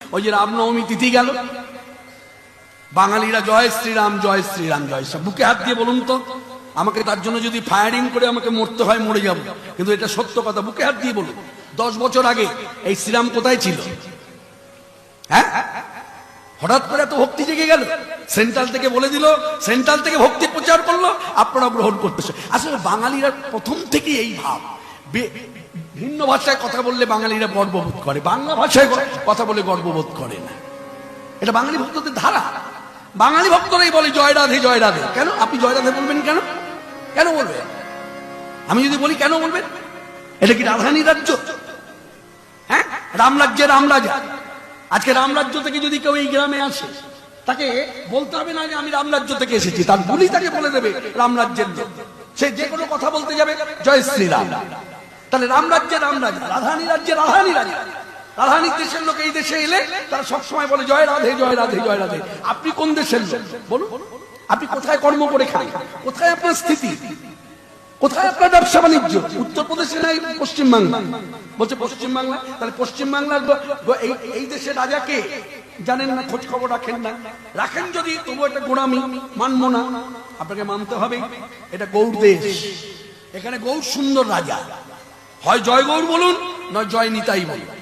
ওই যে রামনবমী তিথি গেল। বাঙালিরা জয় শ্রীরাম জয় শ্রীরাম জয় শ্রীরাম। বুকে হাত দিয়ে বলুন তো, আমাকে তার জন্য যদি ফায়ারিং করে আমাকে মরতে হয়, মরে যাব। কিন্তু এটা সত্য কথা, বুকে হাত দিয়ে বলুন। দশ বছর আগে এই শ্রীরাম কোথায় ছিল? হ্যাঁ? হঠাৎ করে এত ভক্তি জেগে গেল। সেন্ট্রাল থেকে বলে দিল, সেন্ট্রাল থেকে ভক্তি প্রচার করল, আপনারা গ্রহণ করতেছে আসলে বাঙালিরা প্রথম থেকে এই ভাব। ভিন্ন ভাষায় কথা বললে বাঙালিরা গর্ববোধ করে। বাংলা ভাষায় কথা বলে গর্ববোধ করে না। এটা বাঙালি ভক্তদের ধারা। বাঙালি ভক্তরাই বলে, জয় রাধে জয় রাধে। কেন? আপনি জয় রাধে বলবেন কেন? কেন বলবেন? আমি যদি বলি, কেন বলবেন? এটা কি রাজধানী রাজ্য? হ্যাঁ? রামরাজ্যে রামরাজা আজকে রামরাজ্য থেকে যদি কেউ এই গ্রামে আসে, তাকে বলতে হবে না যে আমি রামরাজ্য থেকে এসেছি। তার গুলি তাকে বলে দেবে রামরাজ্যের। সে যে কোনো কথা বলতে যাবে, জয় শ্রীরাম। তাহলে রামরাজ্যে রামরাজা রাধানী রাজ্যে রাধানী রাজা। রাধানীর দেশের লোক এই দেশে এলে তারা সবসময় বলে, জয় রাধে জয় রাধে জয় রাধে। আপনি কোন দেশের লোক? বলুন। আপনি কোথায় কর্ম করে খান? কোথায় আপনার স্থিতি? কোথায় আপনার ব্যবসা বাণিজ্য? উত্তরপ্রদেশে নাই পশ্চিমবাংলা বলছে পশ্চিমবাংলা তাহলে পশ্চিমবাংলার এই দেশের রাজাকে জানেন না, খোঁজ খবর রাখেন না। রাখেন যদি তবু একটা গোড়ামি, মানবো না। আপনাকে মানতে হবে, এটা গৌর দেশ। এখানে গৌর সুন্দর রাজা। হয় জয় গৌর বলুন নয় জয় নিতাই বলুন?